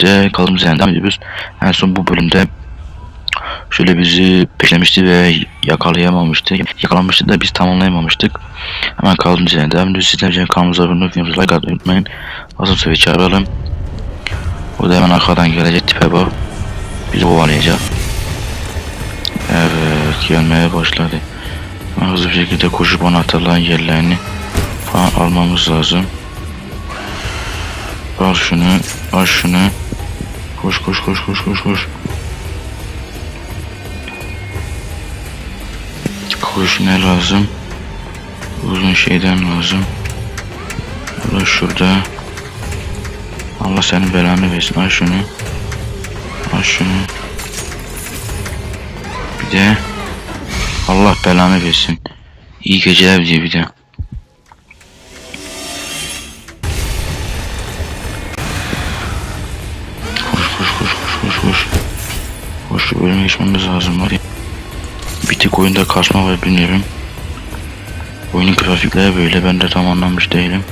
birlikte kaldığımız yerden ediyoruz. En son bu bölümde şöyle bizi peşlemişti ve yakalayamamıştı. Yakalanmıştı da biz tamamlayamamıştık. Hemen kaldığımız yerden devam ediyoruz. Sizler için kanalımıza abone olmayı, like atmayı unutmayın. Asıl seviye çağıralım. O da hemen arkadan gelecek tipe bak. Bizi kovalayacak. Evet gelmeye başladı. Hemen hızlı bir şekilde koşup anahtarların yerlerini falan almamız lazım. Al şunu, al şunu. Koş koş koş koş koş koş. Koş ne lazım? Uzun şeyden lazım. Allah şurada. Allah senin belanı versin. Al şunu. Al şunu. Bir de Allah belanı versin. İyi geceler diye bir de. Lazım var ya. Bir tek oyunda kasma var bilmiyorum. Oyunun grafikleri böyle ben de tam anlamış değilim.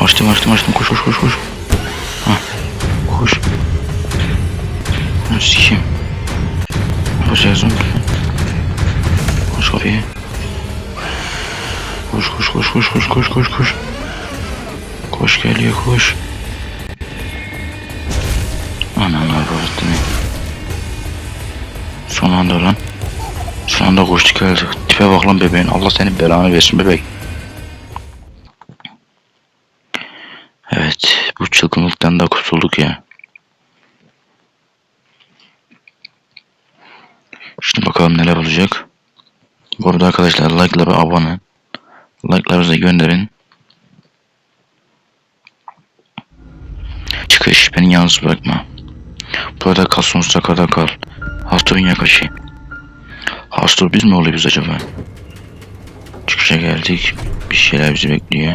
Açtım açtım açtım koş koş koş koş. Ha, koş. Ne yapacağız oğlum? Koş kapıyı. Koş koş koş koş koş koş koş koş. Koş geliyor koş. Anam avrattı ne? Son anda lan. Son anda koştuk geldik. Tipe bak lan bebeğin. Allah senin belanı versin bebek. Evet. Bu çılgınlıktan da kurtulduk ya. Şimdi bakalım neler olacak. Bu arada arkadaşlar like'lara abone. Like'larınızı gönderin. Çıkış beni yalnız bırakma. Burada kal sonsuza kadar kal. Hastor'un yakışı. Hastor biz mi oluyoruz acaba? Çıkışa geldik. Bir şeyler bizi bekliyor.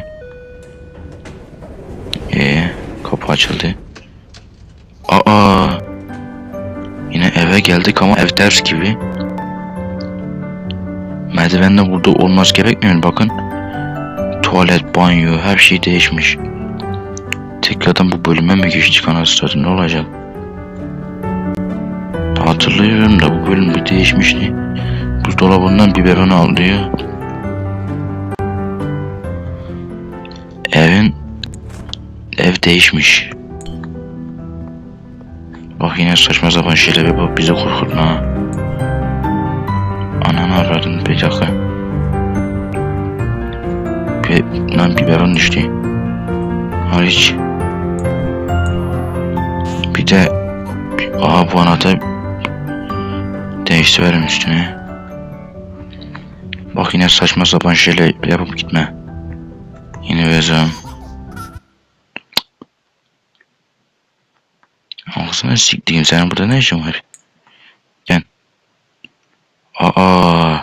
Ee, kapı açıldı. Aa. Yine eve geldik ama ev ters gibi. Merdiven de burada olmaz gerekmiyor bakın. Tuvalet, banyo her şey değişmiş. Tekrardan bu bölüme mi geçtik anasını ne olacak? Hatırlıyorum da bu bölüm bir değişmişti. Buzdolabından biberon alıyor. Evin ev değişmiş. Bak yine saçma sapan şeyler yapıp bizi korkutma. ha. Ananı aradın bir dakika. Bir, lan biberon düştü. Hariç. Bir de Aa bu anahtar değiştirelim üstüne. Bak yine saçma sapan şeyler yapıp gitme. Yine vereceğim. Ağzına siktiğim senin burada ne işin var? Gel. Aa.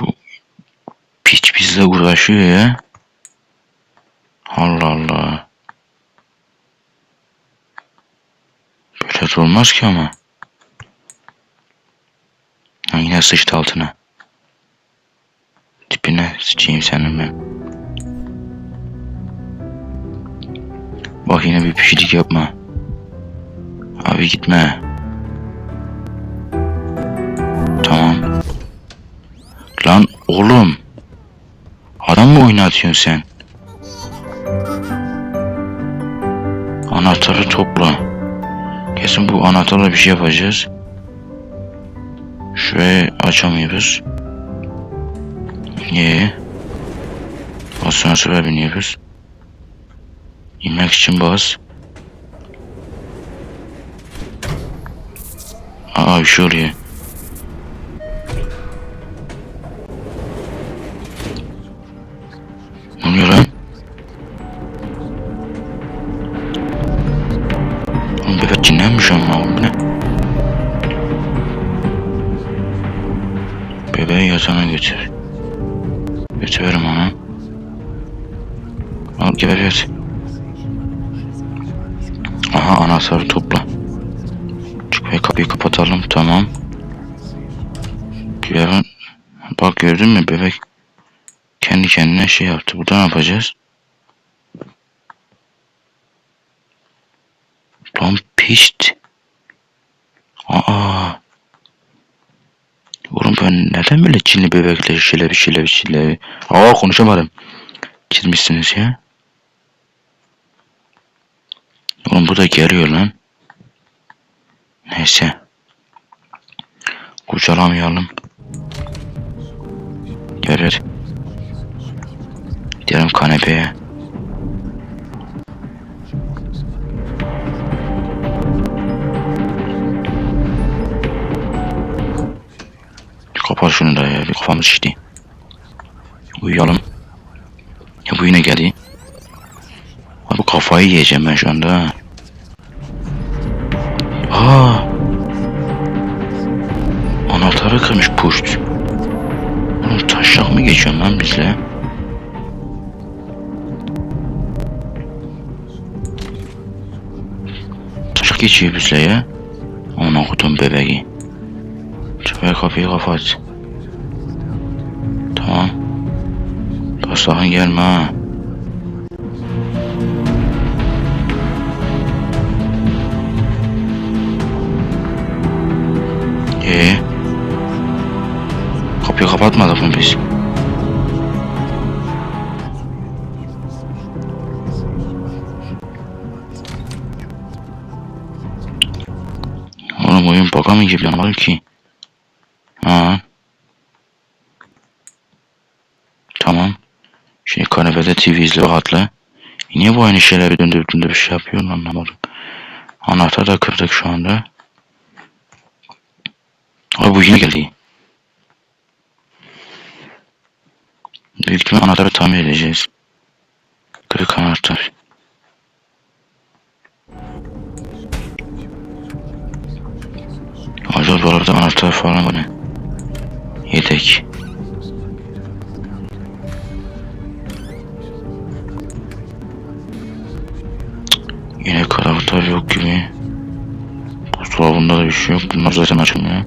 Bu piç bizle uğraşıyor ya. Allah Allah. Böyle olmaz ki ama. Ha, yine sıçtı altına. Tipine sıçayım senin ben. Bak yine bir pişilik yapma. Abi gitme. Tamam. Lan oğlum. Adam mı oynatıyorsun sen? Anahtarı topla. Kesin bu anahtarla bir şey yapacağız. Şurayı açamıyoruz. Niye? Asansöre biniyoruz. İnmek için bas. Aa bir şey oluyor. Bebeği yatağına götür. Götürürüm onu. Al geberiyoruz. Aha anahtarı topla. Çık Ve kapıyı kapatalım. Tamam. Yarın bak gördün mü bebek kendi kendine şey yaptı. Burada ne yapacağız? Lan pişt. Aa. Oğlum ben neden böyle Çinli bebekle şile bir şile bir şile. Aa konuşamadım. Çizmişsiniz ya. Oğlum bu da geliyor lan. Neyse. Kurcalamayalım. Gel gel. Gidelim kanepeye. Kapat şunu ya. Bir kafamız şişti. Uyuyalım. Ya bu yine geldi. Abi kafayı yiyeceğim ben şu anda. Aa. Anahtarı kırmış puşt. Oğlum taşak mı geçiyorum lan bizle? Taşak geçiyor bizle ya. Ona kutum bebeği. Şöyle kapıyı kapat. Sakın gelme ha. Ee? Kapıyı kapatmadık mı biz? Oğlum oyun baka mı gibi ki. Kanepede TV izle rahatla. Niye bu aynı şeyleri döndürdüğünde bir şey yapıyor anlamadım. Anahtar da kırdık şu anda. Abi bu yine geldi. Büyük ihtimal anahtarı tamir edeceğiz. Kırık anahtar. Acaba buralarda anahtar falan mı ne? Yedek. Karakter yok gibi. Buzdolabında da bir şey yok. Bunlar zaten açılmıyor.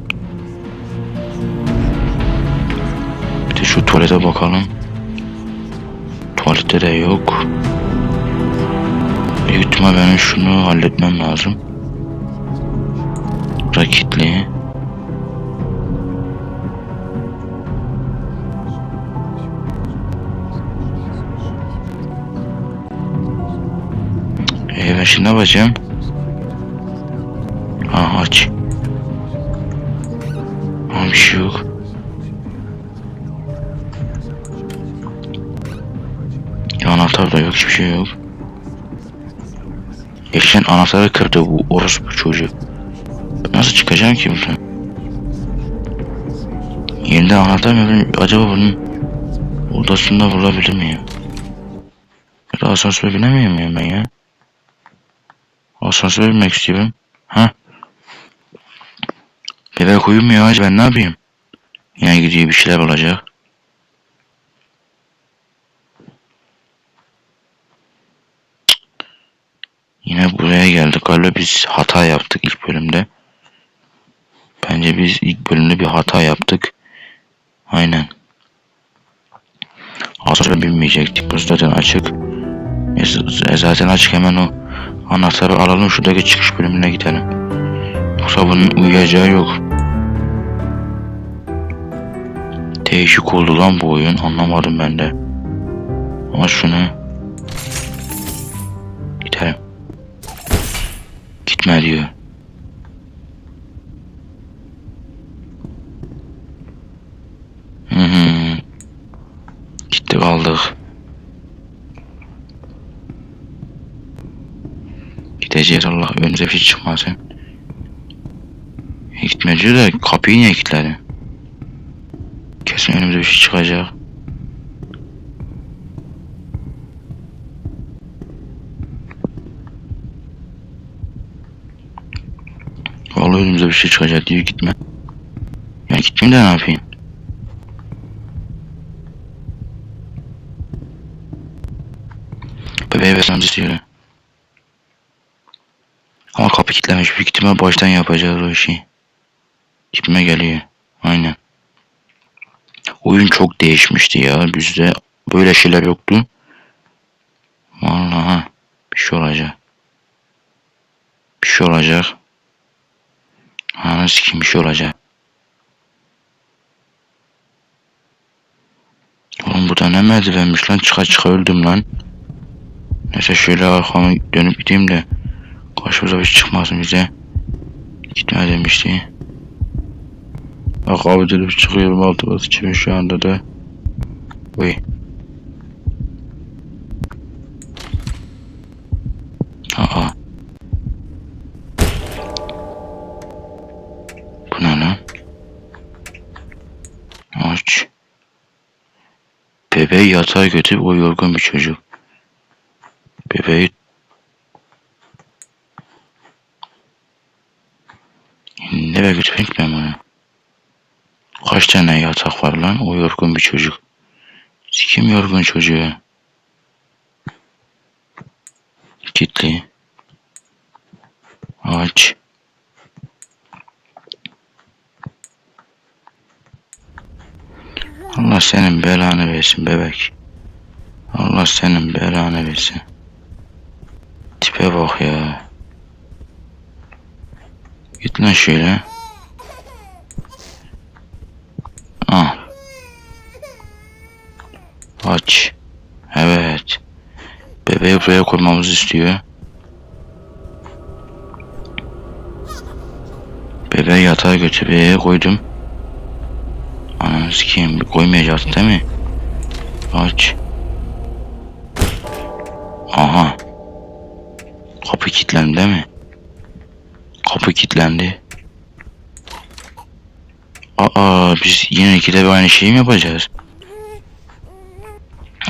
Bir de şu tuvalete bakalım. Tuvalette de yok. Büyük ihtimal benim şunu halletmem lazım. Rakitli. Şimdi ne yapacağım? Ha aç. Ama bir şey yok. Anahtar da yok hiçbir şey yok. Geçen anahtarı kırdı bu orospu çocuk. Nasıl çıkacağım ki buradan? Yeniden anahtar mı? Acaba bunun odasında bulabilir miyim? Ya da asansöre binemiyor muyum ben ya? Asansöre binmek istiyorum. Ha? Bebek uyumuyor acaba ben ne yapayım? Yine gidiyor bir şeyler olacak. Yine buraya geldik. Galiba biz hata yaptık ilk bölümde. Bence biz ilk bölümde bir hata yaptık. Aynen. Asansöre binmeyecektik. Burası zaten açık. E, zaten açık hemen o anahtarı alalım şuradaki çıkış bölümüne gidelim. Yoksa bunun uyuyacağı yok. Değişik oldu lan bu oyun anlamadım ben de. Ama şunu gidelim. Allah önümüze bir şey çıkmasın. E, Gitme diyor da kapıyı niye kilitledin? Kesin önümüze bir şey çıkacak. Vallahi önümüze bir şey çıkacak diyor gitme. Ya gitmeyeyim de ne yapayım? Bebeğe vermemizi istiyor. Kapı. Büyük ihtimal baştan yapacağız o işi. Gitme geliyor. Aynen. Oyun çok değişmişti ya. Bizde böyle şeyler yoktu. Vallahi bir şey olacak. Bir şey olacak. Ananı sikeyim bir şey olacak. Oğlum bu da ne merdivenmiş lan çıka çıka öldüm lan. Neyse şöyle arkamı dönüp gideyim de karşımıza bir şey çıkmasın bize. Gitme demişti. Bak abi dönüp çıkıyorum altı bası çimin şu anda da. Uy. Aa. Bu ne lan? Aç. Bebeği yatağa götürüp o yorgun bir çocuk. Bebeği Nereye götüreyim ben bunu? Kaç tane yatak var lan? O yorgun bir çocuk. Sikim yorgun çocuğu. Kitli. Aç. Allah senin belanı versin bebek. Allah senin belanı versin. Tipe bak ya. Git lan şöyle. Al. Aç. Evet. Bebeği buraya koymamızı istiyor. Bebeği yatağa götür koydum. Ananı sikeyim koymayacaksın değil mi? Aç. Aha. Kapı kilitlendi değil mi? Kapı kilitlendi. Aa biz yine ikide bir aynı şeyi mi yapacağız?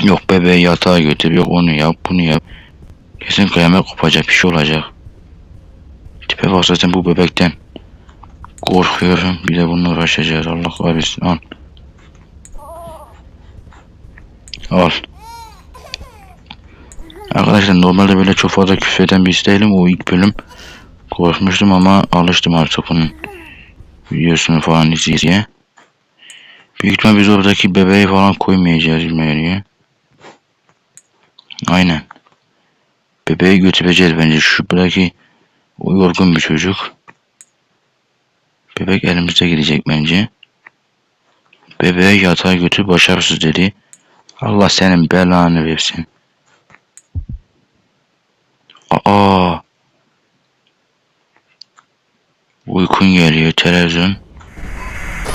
Yok bebeği yatağa götür yok onu yap bunu yap. Kesin kıyamet kopacak bir şey olacak. Tipe bak zaten bu bebekten. Korkuyorum bir de bununla uğraşacağız Allah kahretsin al. Al. Arkadaşlar normalde böyle çok fazla küfür eden birisi değilim o ilk bölüm. Korkmuştum ama alıştım artık bunun videosunu falan izleye. Büyük ihtimal biz oradaki bebeği falan koymayacağız geliyor. Aynen. Bebeği götüreceğiz bence. Şu buradaki o yorgun bir çocuk. Bebek elimizde gidecek bence. Bebeği yatağa götür başarısız dedi. Allah senin belanı versin. Aa. Uykun geliyor televizyon.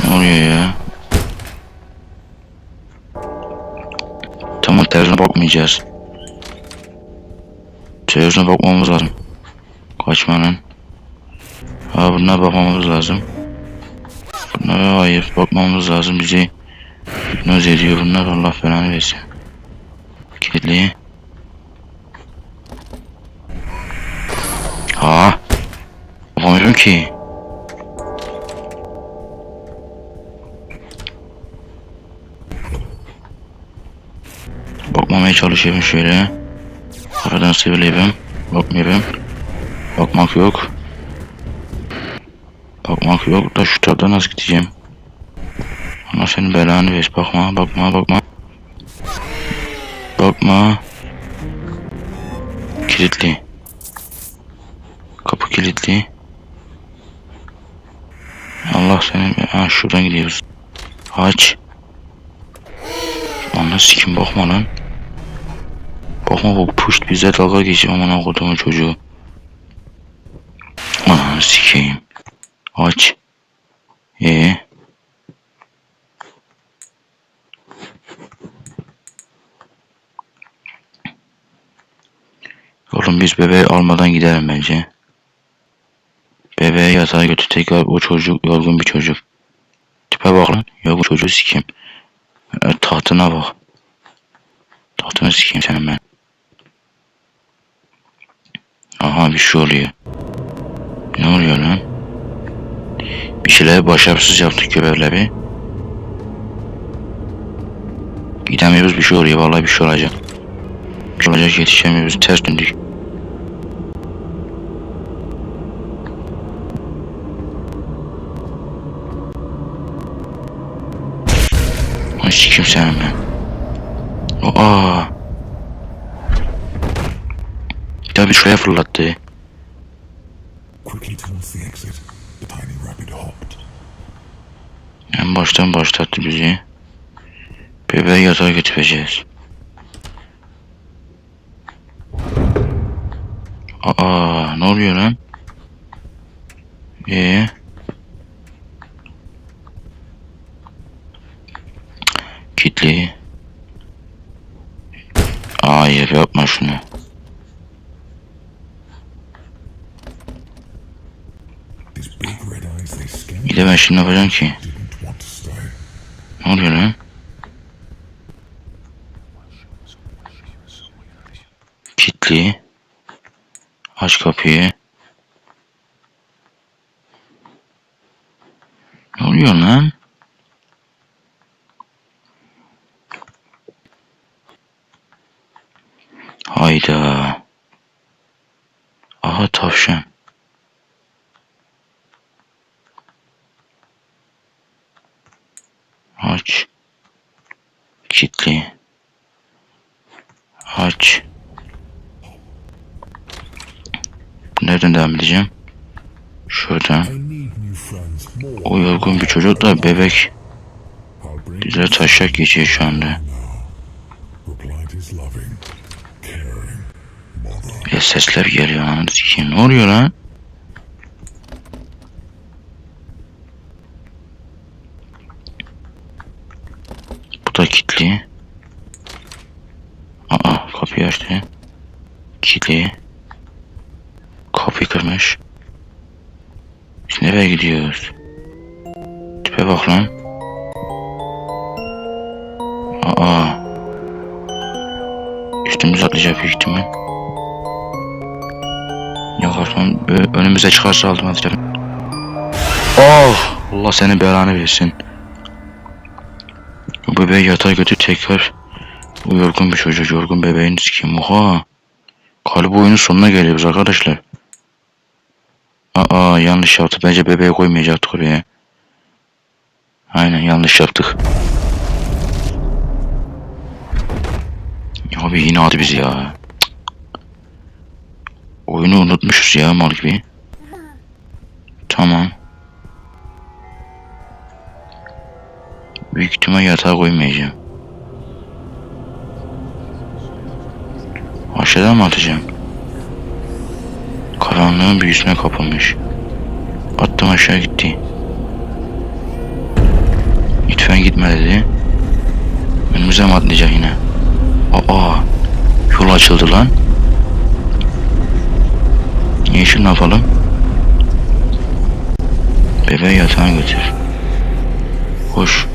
Ne oluyor ya? Tamam televizyona bakmayacağız. Televizyona bakmamız lazım. Kaçmanın. Ha bunlara bakmamız lazım. Bunlara hayır bakmamız lazım bizi hipnoz ediyor bunlar Allah belanı versin. Kilitli. Ha. Yapamıyorum ki. Bakmamaya çalışıyorum şöyle. Aradan sıyrılayım. Bakmıyorum. Bakmak yok. Bakmak yok da şu tarafta nasıl gideceğim? Allah senin belanı ver. Bakma, bakma, bakma. Bakma. Kilitli. Kapı kilitli. Allah senin... Ha şuradan gidiyoruz. Aç. Anla sikim bakma lan. Bakma bu puşt bize dalga geçiyor aman kodumun çocuğu. Ananı sikeyim. Aç. Ee. Oğlum biz bebeği almadan gidelim bence. Bebeği yatağa götür tekrar o çocuk yorgun bir çocuk. Tipe bak lan. Yorgun çocuğu sikeyim. E, tahtına bak. Tahtını sikeyim senin ben. Bir şey oluyor. Ne oluyor lan? Bir şeyler başarısız yaptık köpekle bir. Gidemiyoruz bir şey oluyor. Vallahi bir şey olacak. Bir şey olacak yetişemiyoruz. Ters döndük. Hiç kimsenin ben. Aa. Tiny rabbit hopped. En baştan başlattı bizi. Bebeği yatağa götüreceğiz. Aa, ne oluyor lan? Ee? Kitli. Hayır yapma şunu. Ben şimdi yapacağım ki? Ne oluyor lan? Kitli. Aç kapıyı. Ne oluyor lan? Hayda. Aha tavşan. Aç. Kitli. Aç. Nereden devam edeceğim? Şuradan. O yorgun bir çocuk da bebek. Bize taşak geçiyor şu anda. Ya sesler geliyor anladın ki. Ne oluyor lan? Bu da kilitli. Aa kapıyı açtı. Kilitli. Kapıyı kırmış. Biz nereye gidiyoruz? Tipe bak lan. Aa. Üstümüz atlayacak büyük ihtimal. Yakarsan böyle önümüze çıkarsa aldım atacağım. Oh! Allah senin belanı versin. Bu bebeği yatağa götür tekrar. Bu yorgun bir çocuk. Yorgun bebeğini sikeyim. Oha! Galiba oyunun sonuna geliyoruz arkadaşlar. Aa yanlış yaptık. Bence bebeği koymayacaktık oraya. Aynen yanlış yaptık. Abi yine aldı bizi ya. Oyunu unutmuşuz ya mal gibi. Tamam. Büyük ihtimal yatağa koymayacağım. Aşağıdan mı atacağım? Karanlığın büyüsüne kapılmış. Attım aşağı gitti. Lütfen gitme dedi. Önümüze mi atlayacak yine? Aa, yol açıldı lan. Yeşil ne yapalım? Bebeği yatağına götür. Koş.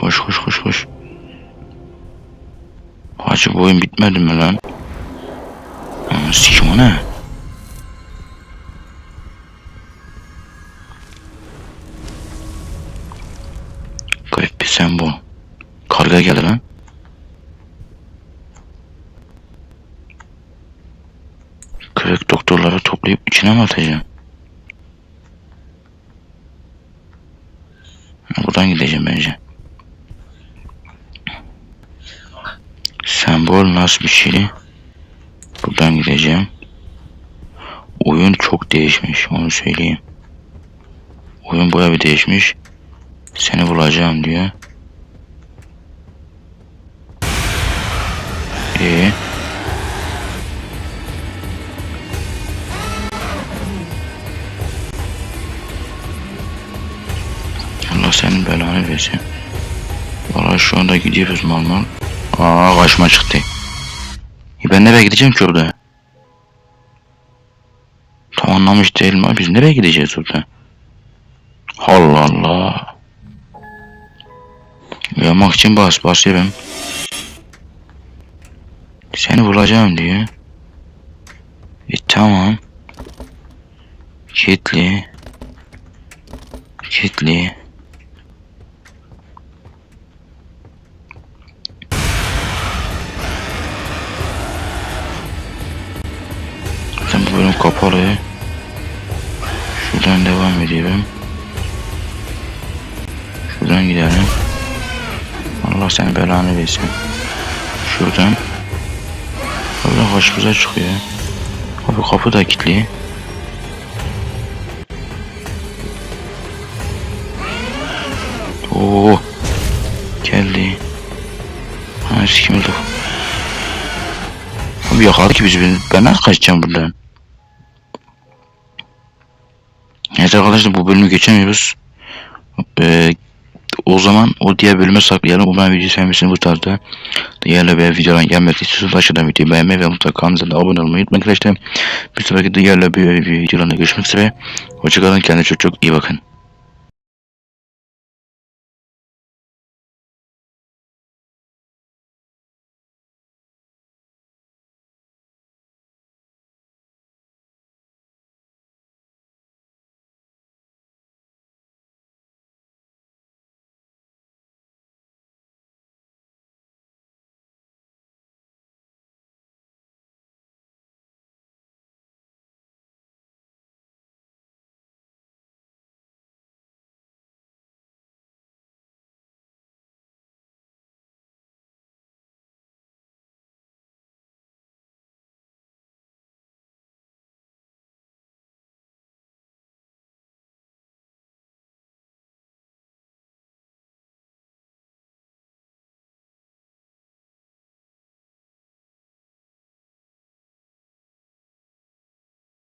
Koş koş koş koş. Hacı bu oyun bitmedi mi lan? Aa, Sikim o ne? Garip bir sembol. Karga geldi lan. Kırık doktorları toplayıp içine mi atacağım? Buradan gideceğim bence. Sembol nasıl bir şey? Buradan gideceğim. Oyun çok değişmiş onu söyleyeyim. Oyun baya bir değişmiş. Seni bulacağım diyor. Ee? Allah senin belanı versin. Valla şu anda gidiyoruz mal mal. Aa kaçma çıktı. E ben nereye gideceğim ki orada? Anlamış değilim abi biz nereye gideceğiz orada? Allah Allah. Yamak için bas basıyorum. Seni bulacağım diyor. E tamam. Kitli. Kitli. Zaten bu bölüm kapalı. Şuradan devam ediyorum. Şuradan gidelim. Allah seni belanı versin. Şuradan. Burada başımıza çıkıyor. Abi kapı da kilitli. Oo. Geldi. Ha sikim olduk. Abi yakaladı ki bizi. Ben nasıl kaçacağım buradan? Evet arkadaşlar bu bölümü geçemiyoruz. Ee, o zaman o diğer bölüme saklayalım. Umarım video sevmişsiniz bu tarzda. Diğerle bir videodan gelmek istiyorsanız aşağıdan videoyu beğenmeyi ve mutlaka kanalımıza da abone olmayı unutmayın arkadaşlar. Bir sonraki diğerle bir videolarla görüşmek üzere. Hoşçakalın kendinize çok çok iyi bakın.